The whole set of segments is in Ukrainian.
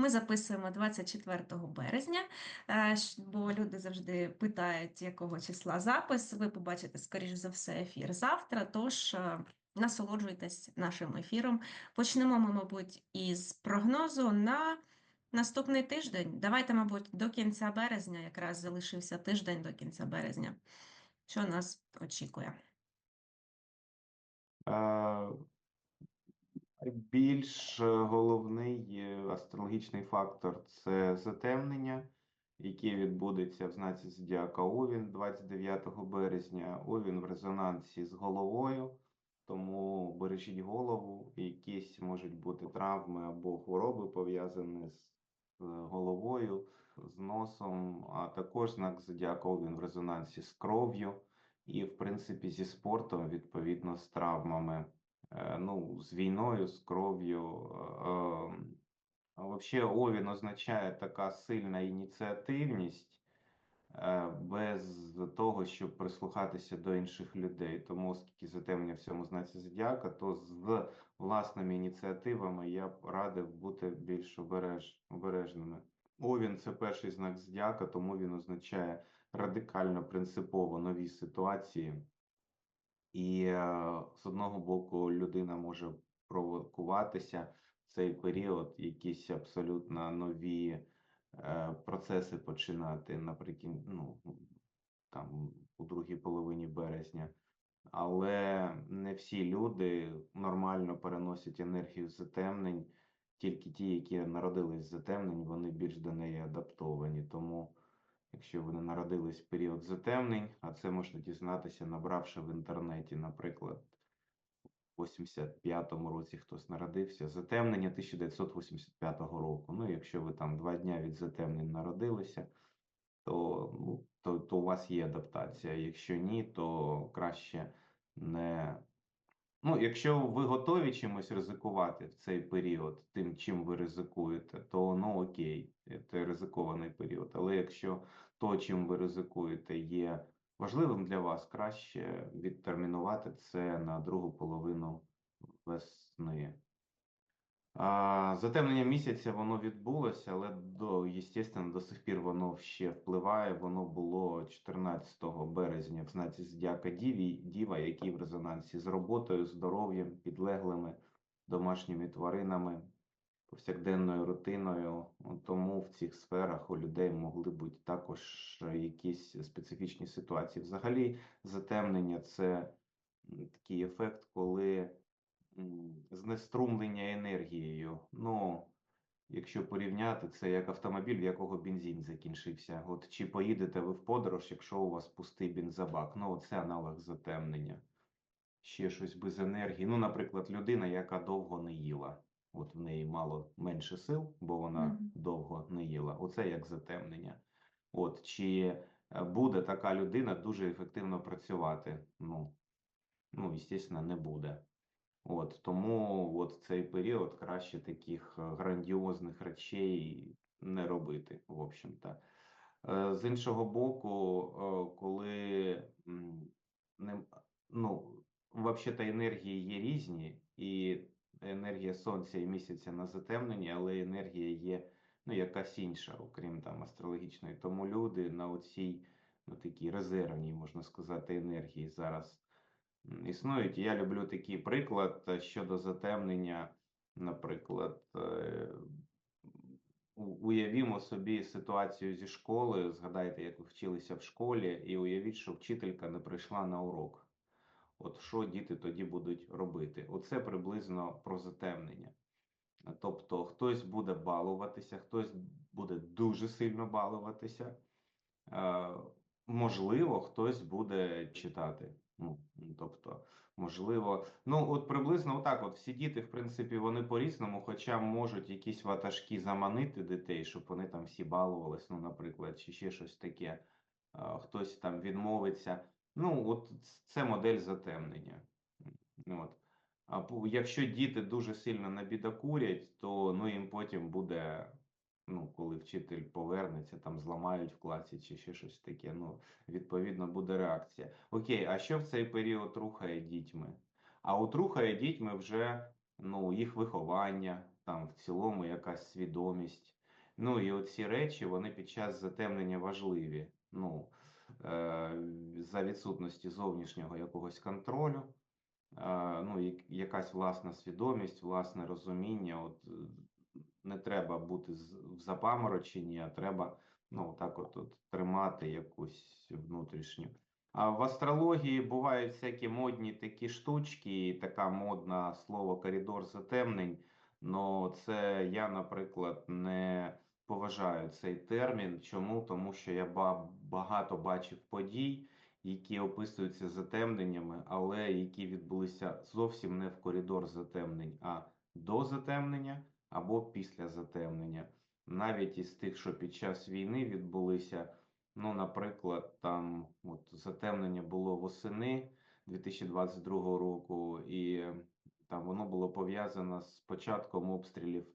Ми записуємо 24 березня, е, бо люди завжди питають, якого числа запис. Ви побачите, скоріш за все, ефір завтра. Тож е, насолоджуйтесь нашим ефіром. Почнемо ми, мабуть, із прогнозу на наступний тиждень. Давайте, мабуть, до кінця березня, якраз залишився тиждень до кінця березня. Що нас очікує? Більш е, головний е, астрологічний фактор це затемнення, яке відбудеться в знаці Зодіака Овін 29 березня. Овін в резонансі з головою, тому бережіть голову. Якісь можуть бути травми або хвороби пов'язані з е, головою, з носом, а також знак Зодіака Овін в резонансі з кров'ю і, в принципі, зі спортом, відповідно, з травмами ну, з війною, з кров'ю. взагалі Овін означає така сильна ініціативність е, без того, щоб прислухатися до інших людей. Тому, оскільки затемнення в цьому знаці зодіака, то з власними ініціативами я б радив бути більш обереж, обережними. Овін це перший знак зодіака, тому він означає радикально принципово нові ситуації. І е, з одного боку людина може провокуватися в цей період, якісь абсолютно нові е, процеси починати наприкінці, ну, там у другій половині березня. Але не всі люди нормально переносять енергію затемнень, тільки ті, які народились затемнень, вони більш до неї адаптовані. Тому Якщо ви не народились в період затемнень, а це можна дізнатися, набравши в інтернеті, наприклад, в 85-му році хтось народився, затемнення 1985 року. Ну, якщо ви там два дня від затемнень народилися, то, ну, то, то у вас є адаптація. Якщо ні, то краще не. Ну, якщо ви готові чимось ризикувати в цей період, тим, чим ви ризикуєте, то ну окей, це ризикований період. Але якщо то, чим ви ризикуєте, є важливим для вас, краще відтермінувати це на другу половину весни. Затемнення місяця воно відбулося, але до, естественно, до сих пір воно ще впливає. Воно було 14 березня в знаці Зодіака Діві, Діва, який в резонансі з роботою, здоров'ям, підлеглими, домашніми тваринами, повсякденною рутиною. Тому в цих сферах у людей могли бути також якісь специфічні ситуації. Взагалі, затемнення це такий ефект, коли знеструмлення енергією. Ну, якщо порівняти, це як автомобіль, в якого бензин закінчився. От чи поїдете ви в подорож, якщо у вас пустий бензобак? Ну, це аналог затемнення. Ще щось без енергії. Ну, наприклад, людина, яка довго не їла. От в неї мало менше сил, бо вона Мгм. довго не їла. Оце як затемнення. От чи е, буде така людина дуже ефективно працювати? Ну, ну, звісно, не буде. От тому от цей період краще таких е, грандіозних речей не робити, в общем-то. Е, З іншого боку, е, коли не, ну, взагалі-то енергії є різні, і енергія сонця і місяця на затемненні, але енергія є ну, якась інша, окрім там астрологічної. Тому люди на оцій ну, такій резервній, можна сказати, енергії зараз існують. Я люблю такий приклад е, щодо затемнення, наприклад. е, Уявімо собі ситуацію зі школи. Згадайте, як ви вчилися в школі, і уявіть, що вчителька не прийшла на урок. От що діти тоді будуть робити? Оце приблизно про затемнення. Тобто хтось буде балуватися, хтось буде дуже сильно балуватися. Е, можливо, хтось буде читати. Ну, тобто, можливо, ну от приблизно отак. От всі діти, в принципі, вони по-різному, хоча можуть якісь ватажки заманити дітей, щоб вони там всі балувались, ну, наприклад, чи ще щось таке. Хтось там відмовиться. Ну, от це модель затемнення. От. А якщо діти дуже сильно набідокурять, то ну, їм потім буде, ну, коли вчитель повернеться, там зламають в класі чи ще щось таке. Ну, відповідно, буде реакція. Окей, а що в цей період рухає дітьми? А от рухає дітьми вже ну, їх виховання, там в цілому якась свідомість. Ну і оці речі, вони під час затемнення важливі. Ну, е, за відсутності зовнішнього якогось контролю, е, ну, якась власна свідомість, власне розуміння. От не треба бути в запамороченні, а треба ну, так от, от тримати якусь внутрішню. А в астрології бувають всякі модні такі штучки, і така модна слово коридор затемнень. Ну, це я, наприклад, не поважаю цей термін. Чому? Тому що я багато бачив подій, які описуються затемненнями, але які відбулися зовсім не в коридор затемнень, а до затемнення або після затемнення. Навіть із тих, що під час війни відбулися, ну, наприклад, там от затемнення було восени 2022 року, і там воно було пов'язано з початком обстрілів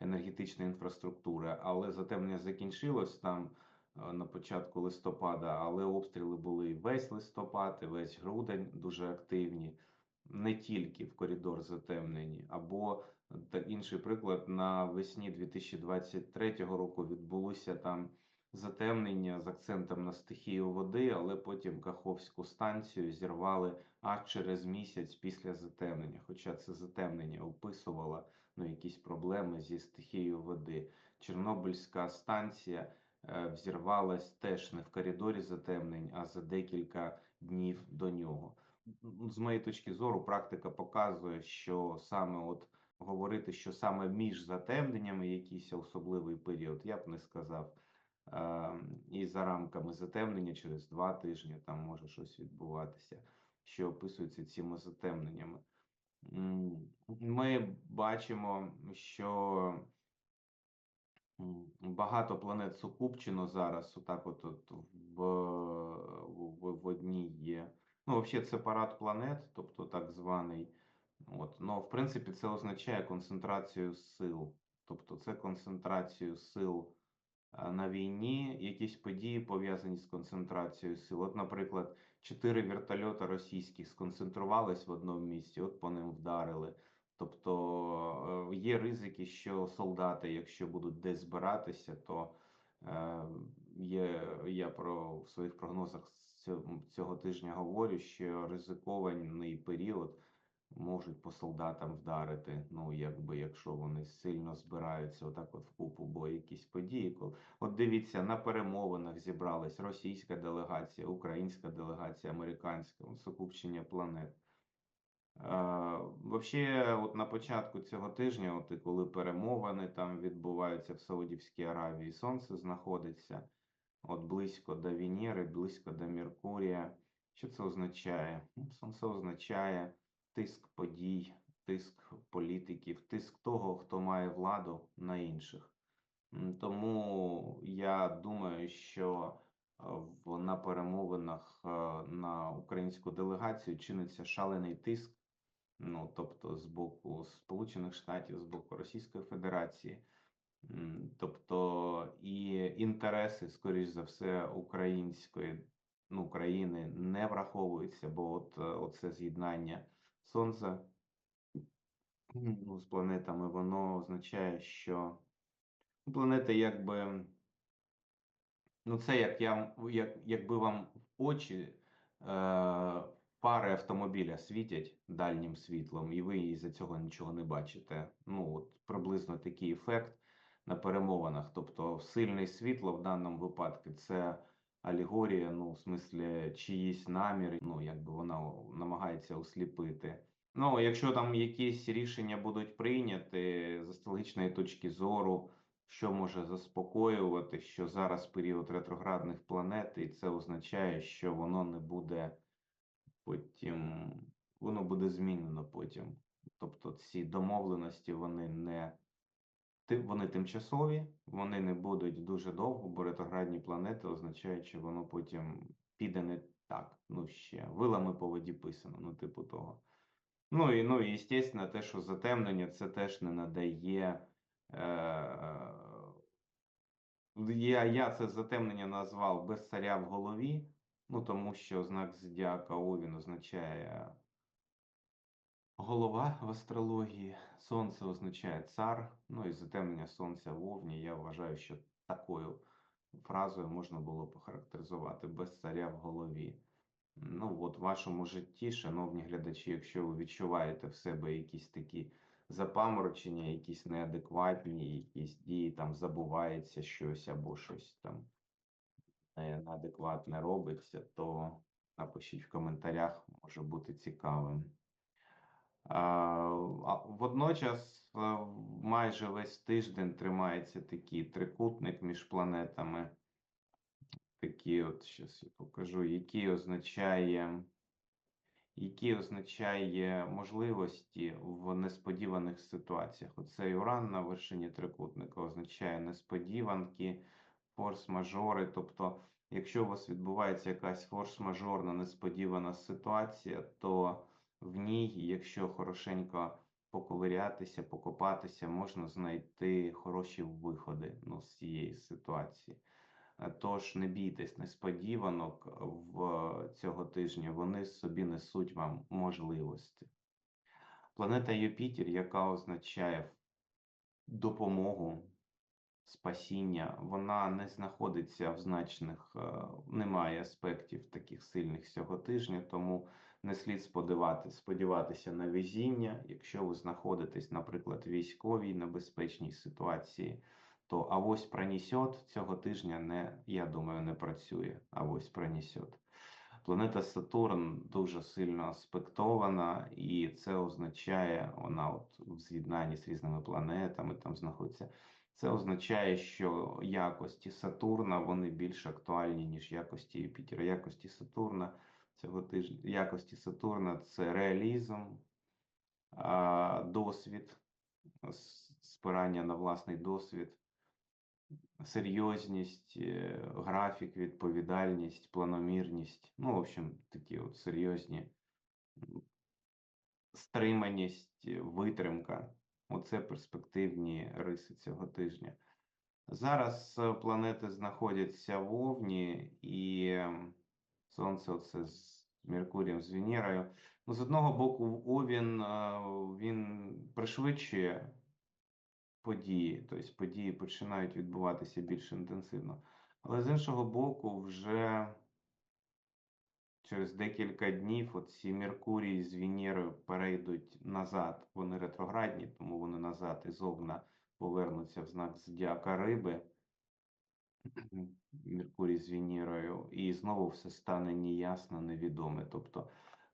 енергетичної інфраструктури, але затемнення закінчилось там е, на початку листопада, але обстріли були весь листопад, і весь грудень дуже активні, не тільки в коридор затемнені, або та інший приклад навесні 2023 року відбулося там затемнення з акцентом на стихію води, але потім Каховську станцію зірвали аж через місяць після затемнення. Хоча це затемнення описувало ну, якісь проблеми зі стихією води. Чорнобильська станція е, взірвалась теж не в коридорі затемнень, а за декілька днів до нього. З моєї точки зору, практика показує, що саме от говорити, що саме між затемненнями якийсь особливий період, я б не сказав. І за рамками затемнення через два тижні там може щось відбуватися, що описується цими затемненнями. Ми бачимо, що багато планет сукупчено зараз, отак от, от в, в, в одній є. Ну, взагалі, це парад планет, тобто так званий. От. Ну, в принципі, це означає концентрацію сил. Тобто це концентрацію сил на війні, якісь події пов'язані з концентрацією сил. От, наприклад, чотири вертольота російських сконцентрувались в одному місці, от по ним вдарили. Тобто е, є ризики, що солдати, якщо будуть десь збиратися, то е, є, я про в своїх прогнозах цього тижня говорю, що ризикований період можуть по солдатам вдарити. Ну, якби якщо вони сильно збираються, отак от купу, бо якісь події. От дивіться, на перемовинах зібрались російська делегація, українська делегація, американська, сукупчення планет. Взагалі, от на початку цього тижня, от і коли перемовини там відбуваються в Саудівській Аравії, Сонце знаходиться от близько до Венери, близько до Меркурія. Що це означає? Ну, Сонце означає тиск подій, тиск політиків, тиск того, хто має владу на інших. Тому я думаю, що е, на перемовинах е, на українську делегацію чиниться шалений тиск, ну тобто з боку Сполучених Штатів, з боку Російської Федерації. Тобто і інтереси, скоріш за все, української ну, країни не враховуються, бо от е, оце з'єднання Сонця ну, з планетами, воно означає, що ну, планети якби. Ну, це як я, як, якби вам в очі е, пари автомобіля світять дальнім світлом, і ви із-за цього нічого не бачите. Ну, от приблизно такий ефект на перемовинах. Тобто, сильне світло в даному випадку це алегорія, ну, в смислі, чиїсь наміри, ну, якби вона намагається осліпити. Ну, якщо там якісь рішення будуть прийняті з астрологічної точки зору, що може заспокоювати, що зараз період ретроградних планет, і це означає, що воно не буде потім, воно буде змінено потім. Тобто ці домовленості вони не вони тимчасові, вони не будуть дуже довго, бо ретроградні планети означають, що воно потім піде не так. Ну ще вилами по воді писано, ну типу того. Ну і ну і звісно, те, що затемнення, це теж не надає. Е, я, я це затемнення назвав без царя в голові, ну тому що знак зодіака Овін означає голова в астрології. Сонце означає цар. Ну і затемнення сонця в Овні. Я вважаю, що такою фразою можна було похарактеризувати без царя в голові. Ну, от в вашому житті, шановні глядачі, якщо ви відчуваєте в себе якісь такі запаморочення, якісь неадекватні, якісь дії, там забувається щось або щось там неадекватне робиться, то напишіть в коментарях, може бути цікавим. Водночас майже весь тиждень тримається такий трикутник між планетами. Такий от, щас я покажу, який означає, який означає можливості в несподіваних ситуаціях. Оцей Уран на вершині трикутника означає несподіванки, форс-мажори. Тобто, якщо у вас відбувається якась форс-мажорна несподівана ситуація, то в ній, якщо хорошенько поковирятися, покопатися, можна знайти хороші виходи ну, з цієї ситуації. Е, Тож не бійтесь несподіванок в цього тижня, вони собі несуть вам можливості. Планета Юпітер, яка означає допомогу, спасіння, вона не знаходиться в значних, е, немає аспектів таких сильних цього тижня, тому не слід сподівати, сподіватися на везіння. Якщо ви знаходитесь, наприклад, в військовій небезпечній ситуації, то авось пронесет цього тижня не, я думаю, не працює. Авось пронесет. Планета Сатурн дуже сильно аспектована, і це означає, вона от в з'єднанні з різними планетами там знаходиться. Це означає, що якості Сатурна вони більш актуальні, ніж якості Юпітера. Якості Сатурна цього тижня, якості Сатурна це реалізм, досвід, спирання на власний досвід, серйозність, е, графік, відповідальність, планомірність. Ну, в общем, такі от серйозні стриманість, витримка. Оце перспективні риси цього тижня. Зараз е, планети знаходяться в Овні, і Сонце оце з Меркурієм, з Венерою. Ну, з одного боку, Овін е, він пришвидшує події, тобто події починають відбуватися більш інтенсивно. Але з іншого боку, вже через декілька днів оці Меркурій з Венерою перейдуть назад. Вони ретроградні, тому вони назад із Овна повернуться в знак Зодіака Риби. Меркурій з Венерою, і знову все стане неясно, невідоме. Тобто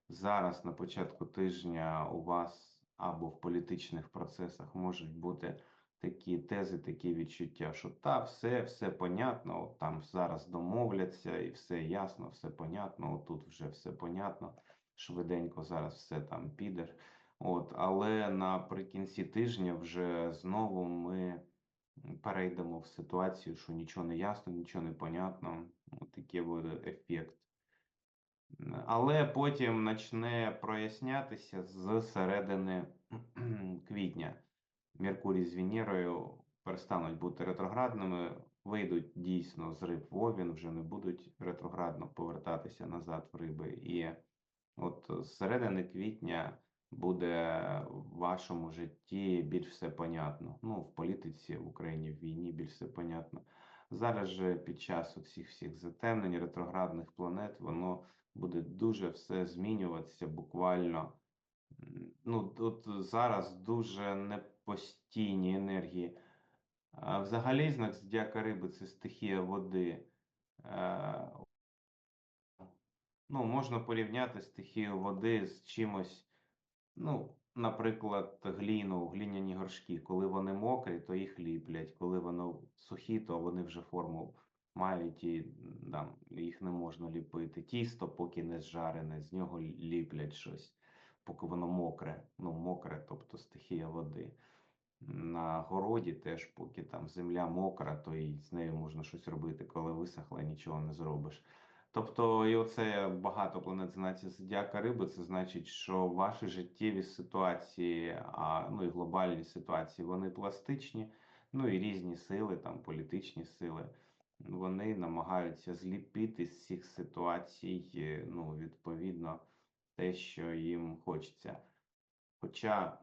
зараз на початку тижня у вас або в політичних процесах можуть бути такі тези, такі відчуття, що та все, все понятно, от там зараз домовляться, і все ясно, все понятно, отут вже все понятно, швиденько зараз все там піде. От, але наприкінці тижня вже знову ми перейдемо в ситуацію, що нічого не ясно, нічого не понятно. Такий буде ефект. Але потім почне прояснятися з середини квітня. Меркурій з Венерою перестануть бути ретроградними, вийдуть дійсно з риб в Овін, вже не будуть ретроградно повертатися назад в риби. І от з середини квітня буде в вашому житті більш все понятно. Ну, в політиці, в Україні, в війні більш все понятно. Зараз же під час цих всіх затемнень ретроградних планет воно буде дуже все змінюватися буквально. Ну, от зараз дуже непостійні енергії. Взагалі знак зодіака риби це стихія води. Е, Ну, можна порівняти стихію води з чимось, ну, наприклад, гліну, глиняні горшки. Коли вони мокрі, то їх ліплять. Коли вони сухі, то вони вже форму мають і там, їх не можна ліпити. Тісто, поки не зжарене, з нього ліплять щось, поки воно мокре. Ну, мокре, тобто стихія води. На городі теж, поки там земля мокра, то і з нею можна щось робити. Коли висохла, нічого не зробиш. Тобто, і оце багато планет знаці зодіака риби. Це значить, що ваші життєві ситуації, а ну і глобальні ситуації, вони пластичні, ну і різні сили, там політичні сили. Вони намагаються зліпити з цих ситуацій, е, ну, відповідно, те, що їм хочеться. Хоча,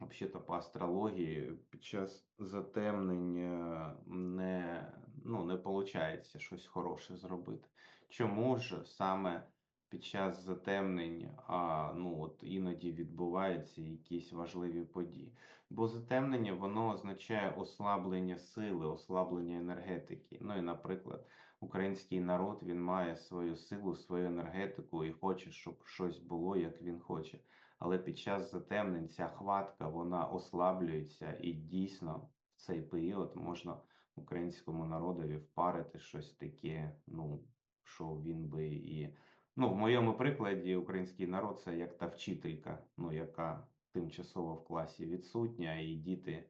взагалі, по астрології під час затемнення не, ну, не виходить щось хороше зробити. Чому ж саме під час затемнень, а, ну, от іноді відбуваються якісь важливі події? Бо затемнення воно означає ослаблення сили, ослаблення енергетики. Ну і, наприклад, український народ він має свою силу, свою енергетику і хоче, щоб щось було, як він хоче. Але під час затемнень ця хватка вона ослаблюється, і дійсно в цей період можна українському народові впарити щось таке, ну що він би і. Ну, в моєму прикладі, український народ це як та вчителька, ну, яка тимчасово в класі відсутня, і діти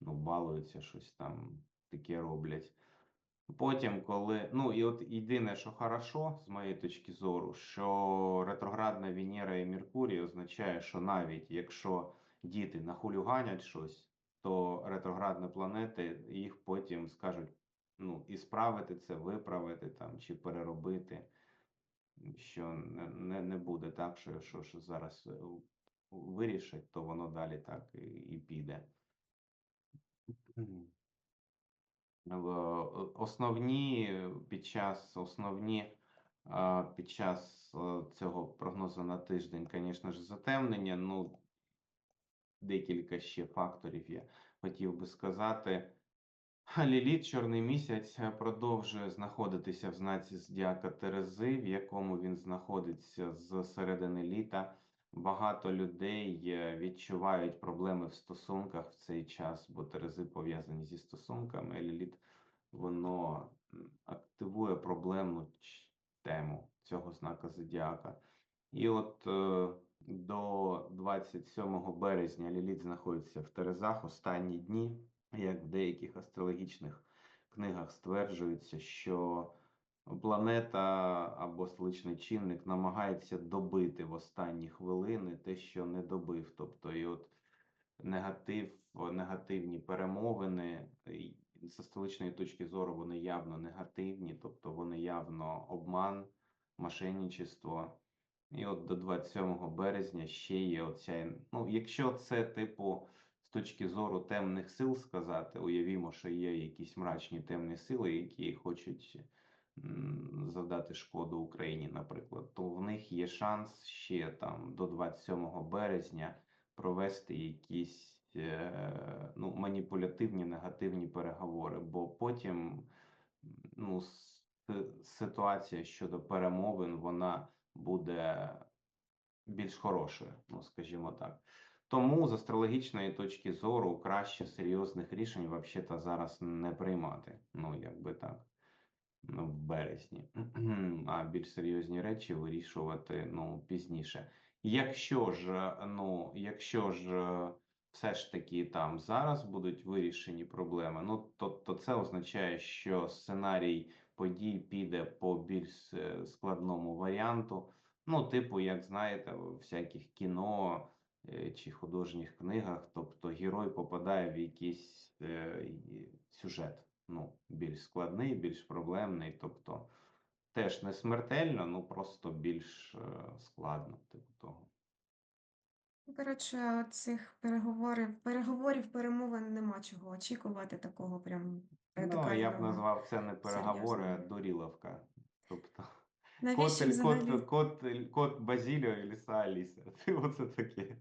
ну, балуються, щось там таке роблять. Потім, коли. Ну, і от єдине, що хорошо, з моєї точки зору, що ретроградна Венера і Меркурій означає, що навіть якщо діти нахулюганять щось, то ретроградні планети їх потім скажуть ну, і справити це, виправити там чи переробити, що не, не, буде так, що, що, що зараз е, вирішать, то воно далі так і, і піде. В основні е, під час основні під час е, цього прогнозу на тиждень, звісно ж, затемнення. Ну, декілька ще факторів я хотів би сказати. Ліліт, чорний місяць, продовжує знаходитися в знаці зодіака Терези, в якому він знаходиться з середини літа. Багато людей е, відчувають проблеми в стосунках в цей час, бо Терези пов'язані зі стосунками. Ліліт воно активує проблемну тему цього знака зодіака. І от е, до 27 березня Ліліт знаходиться в Терезах останні дні, як в деяких астрологічних книгах стверджується, що планета або столичний чинник намагається добити в останні хвилини те, що не добив. Тобто, і от негатив, негативні перемовини зі столичної точки зору вони явно негативні, тобто вони явно обман, мошенничество. І от до 27 березня ще є оця. Ну, якщо це типу з точки зору темних сил сказати, уявімо, що є якісь мрачні темні сили, які хочуть завдати шкоду Україні, наприклад, то в них є шанс ще там до 27 березня провести якісь е, ну, маніпулятивні негативні переговори, бо потім ну, ситуація щодо перемовин вона буде більш хорошою, ну скажімо так. Тому з астрологічної точки зору краще серйозних рішень взагалі зараз не приймати. Ну, якби так, ну, в березні, а більш серйозні речі вирішувати ну, пізніше. Якщо ж, ну, якщо ж е, все ж таки там зараз будуть вирішені проблеми, ну то, то це означає, що сценарій подій піде по більш е, складному варіанту. Ну, типу, як знаєте, в всяких кіно е, чи художніх книгах, тобто герой попадає в якийсь е, сюжет, ну, більш складний, більш проблемний, тобто теж не смертельно, ну просто більш е, складно, типу того. Ну, Коротше, цих переговорів, переговорів, перемовин нема чого очікувати такого прям Ну, я б назвав це не переговори, а серйозного. дуріловка. Тобто Навіщо кот, взагалі? кот, кот, кот Базіліо і ліса Аліса. Оце таке.